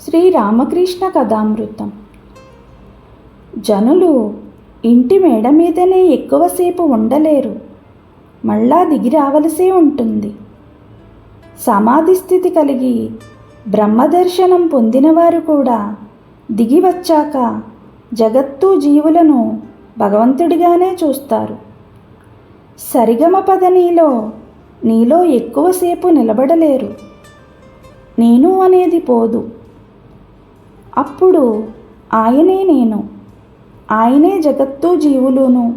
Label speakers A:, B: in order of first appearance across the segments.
A: శ్రీ రామకృష్ణ కథామృతం. జనులు ఇంటి మేడ మీదనే ఎక్కువసేపు ఉండలేరు. మళ్ళా దిగి రావలసే ఉంటుంది. సమాధి స్థితి కలిగి బ్రహ్మదర్శనం పొందినవారు కూడా దిగి వచ్చాక జగత్తు జీవులను భగవంతుడిగానే చూస్తారు. సరిగమ పదనీలో నీలో ఎక్కువసేపు నిలబడలేరు. నేను అనేది పోదు. అప్పుడు ఆయనే నేను. ఆయనే జగత్తు జీవులును.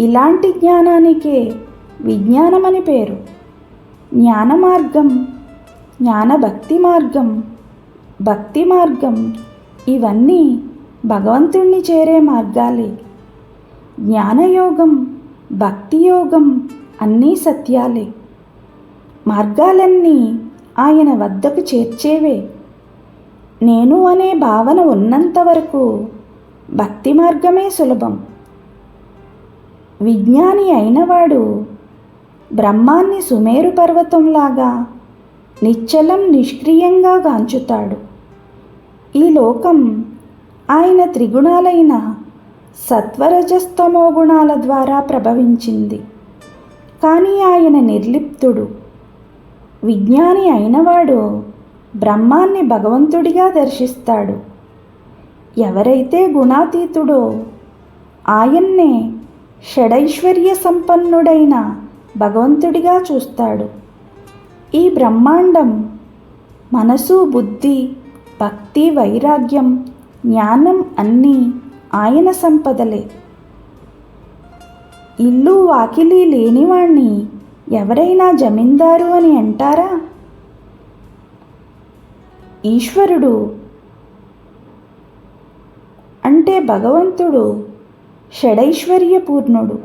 A: ఇలాంటి జ్ఞానానికే విజ్ఞానమని పేరు. జ్ఞాన మార్గం జ్ఞానభక్తి మార్గం భక్తి మార్గం ఇవన్నీ భగవంతుణ్ణి చేరే మార్గాలే. జ్ఞానయోగం భక్తి యోగం అన్నీ సత్యాలే. మార్గాలన్నీ ఆయన వద్దకు చేర్చేవే. నేను అనే భావన ఉన్నంత వరకు భక్తి మార్గమే సులభం. విజ్ఞాని అయినవాడు బ్రహ్మాన్ని సుమేరు పర్వతంలాగా నిశ్చలం నిష్క్రియంగా గాంచుతాడు. ఈ లోకం ఆయన త్రిగుణాలైన సత్వరజస్తమో గుణాల ద్వారా ప్రభవించింది. కానీ ఆయన నిర్లిప్తుడు. విజ్ఞాని అయినవాడు బ్రహ్మాన్ని భగవంతుడిగా దర్శిస్తాడు. ఎవరైతే గుణాతీతుడో ఆయన్నే షడైశ్వర్య సంపన్నుడైన భగవంతుడిగా చూస్తాడు. ఈ బ్రహ్మాండం మనసు బుద్ధి భక్తి వైరాగ్యం జ్ఞానం అన్నీ ఆయన సంపదలే. ఇల్లు వాకిలి లేనివాణ్ణి ఎవరైనా జమీందారు అని అంటారా? ఈశ్వరుడు అంటే భగవంతుడు షడైశ్వర్యపూర్ణుడు.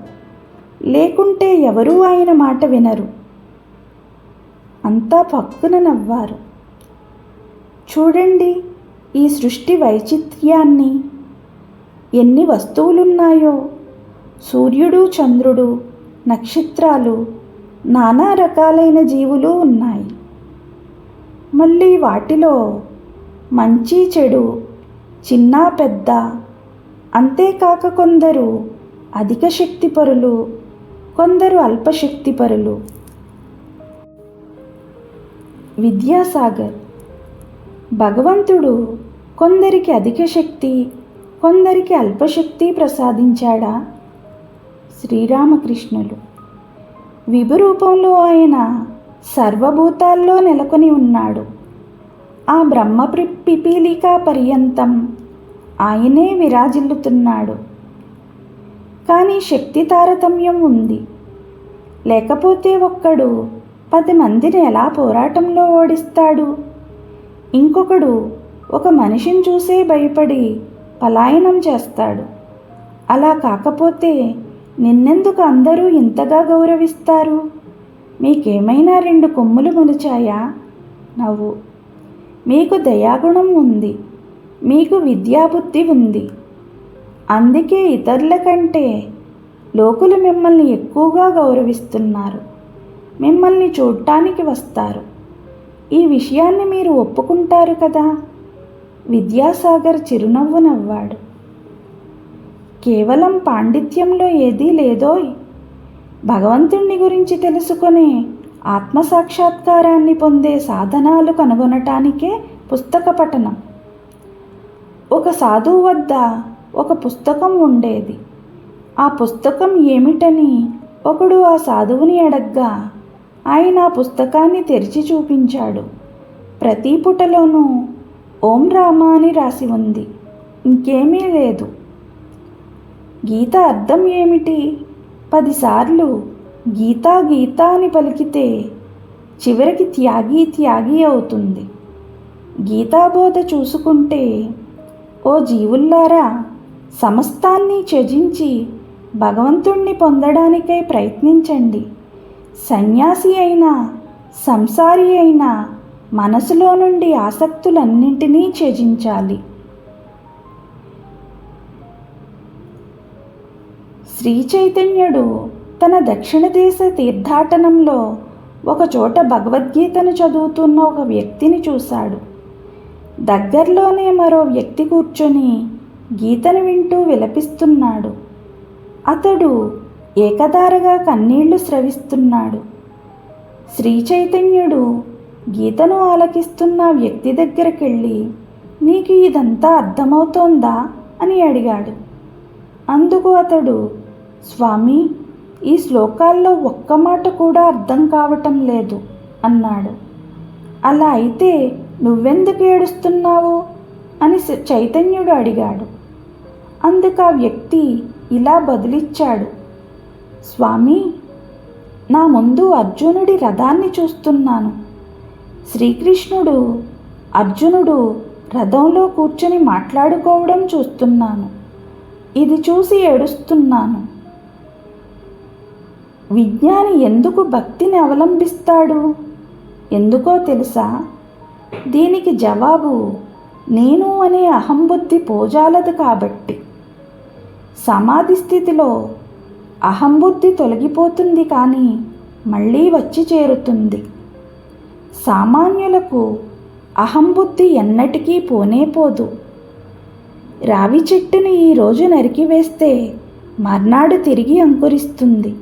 A: లేకుంటే ఎవరూ ఆయన మాట వినరు. అంతా పక్కున నవ్వారు. చూడండి ఈ సృష్టి వైచిత్ర్యాన్ని. ఎన్ని వస్తువులున్నాయో. సూర్యుడు చంద్రుడు నక్షత్రాలు నానా రకాలైన జీవులు ఉన్నాయి. మళ్ళీ వాటిలో మంచి చెడు చిన్న పెద్ద అంతేకాక కొందరు అధిక శక్తిపరులు కొందరు అల్పశక్తిపరులు విద్యాసాగర్ భగవంతుడు కొందరికి అధిక శక్తి కొందరికి అల్పశక్తి ప్రసాదించాడా? శ్రీరామకృష్ణులు. విభురూపంలో ఆయన సర్వభూతాల్లో నెలకొని ఉన్నాడు. ఆ బ్రహ్మ పిపీలికా పర్యంతం ఆయనే విరాజిల్లుతున్నాడు. కానీ శక్తి తారతమ్యం ఉంది. లేకపోతే ఒక్కడు పది మందిని ఎలా పోరాటంలో ఓడిస్తాడు? ఇంకొకడు ఒక మనిషిని చూసే భయపడి పలాయనం చేస్తాడు. అలా కాకపోతే నిన్నెందుకు అందరూ ఇంతగా గౌరవిస్తారు? మీకేమైనా రెండు కొమ్ములు మొలిచాయా? నవ్వు. మీకు దయాగుణం ఉంది. మీకు విద్యాబుద్ధి ఉంది. అందుకే ఇతరుల కంటే లోకులు మిమ్మల్ని ఎక్కువగా గౌరవిస్తున్నారు. మిమ్మల్ని చూడటానికి వస్తారు. ఈ విషయాన్ని మీరు ఒప్పుకుంటారు కదా? విద్యాసాగర్ చిరునవ్వు నవ్వాడు. కేవలం పాండిత్యంలో ఏదీ లేదోయ్. భగవంతుణ్ణి గురించి తెలుసుకునే ఆత్మసాక్షాత్కారాన్ని పొందే సాధనాలు కనుగొనటానికే పుస్తక పఠనం. ఒక సాధువు వద్ద ఒక పుస్తకం ఉండేది. ఆ పుస్తకం ఏమిటని ఒకడు ఆ సాధువుని అడగ్గా ఆయన ఆ పుస్తకాన్ని తెరిచి చూపించాడు. ప్రతి పుటలోనూ ఓం రామ అని రాసి ఉంది. ఇంకేమీ లేదు. గీత అర్థం ఏమిటి? పదిసార్లు గీతా గీతా అని పలికితే చివరికి త్యాగి త్యాగి అవుతుంది. గీతాబోధ చూసుకుంటే ఓ జీవుల్లారా సమస్తాన్ని త్యజించి భగవంతుణ్ణి పొందడానికై ప్రయత్నించండి. సన్యాసి అయినా సంసారి అయినా మనసులో నుండి ఆసక్తులన్నింటినీ త్యజించాలి. శ్రీ చైతన్యుడు తన దక్షిణ దేశ తీర్థాటనంలో ఒకచోట భగవద్గీతను చదువుతున్న ఒక వ్యక్తిని చూశాడు. దగ్గరలోనే మరో వ్యక్తి కూర్చొని గీతను వింటూ విలపిస్తున్నాడు. అతడు ఏకధారగా కన్నీళ్ళు స్రవిస్తున్నాడు. శ్రీ చైతన్యుడు గీతను ఆలకిస్తున్న వ్యక్తి దగ్గరకెళ్ళి నీకు ఇదంతా అర్థమవుతోందా? అని అడిగాడు. అందుకు అతడు స్వామి ఈ శ్లోకాల్లో ఒక్క మాట కూడా అర్థం కావటం లేదు అన్నాడు. అలా అయితే నువ్వెందుకు ఏడుస్తున్నావు? అని చైతన్యుడు అడిగాడు. అందుకు ఆ వ్యక్తి ఇలా బదులిచ్చాడు. స్వామి నా ముందు అర్జునుడి రథాన్ని చూస్తున్నాను. శ్రీకృష్ణుడు అర్జునుడు రథంలో కూర్చొని మాట్లాడుకోవడం చూస్తున్నాను. ఇది చూసి ఏడుస్తున్నాను. విజ్ఞాని ఎందుకు భక్తిని అవలంబిస్తాడు? ఎందుకో తెలుసా? దీనికి జవాబు నేను అనే అహంబుద్ధి పోజాలదు కాబట్టి. సమాధి స్థితిలో అహంబుద్ధి తొలగిపోతుంది కానీ మళ్ళీ వచ్చి చేరుతుంది. సామాన్యులకు అహంబుద్ధి ఎన్నటికీ పోనే పోదు. రావి చెట్టుని ఈరోజు నరికివేస్తే మర్నాడు తిరిగి అంకురిస్తుంది.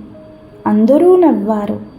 A: అందరూ నవ్వారు.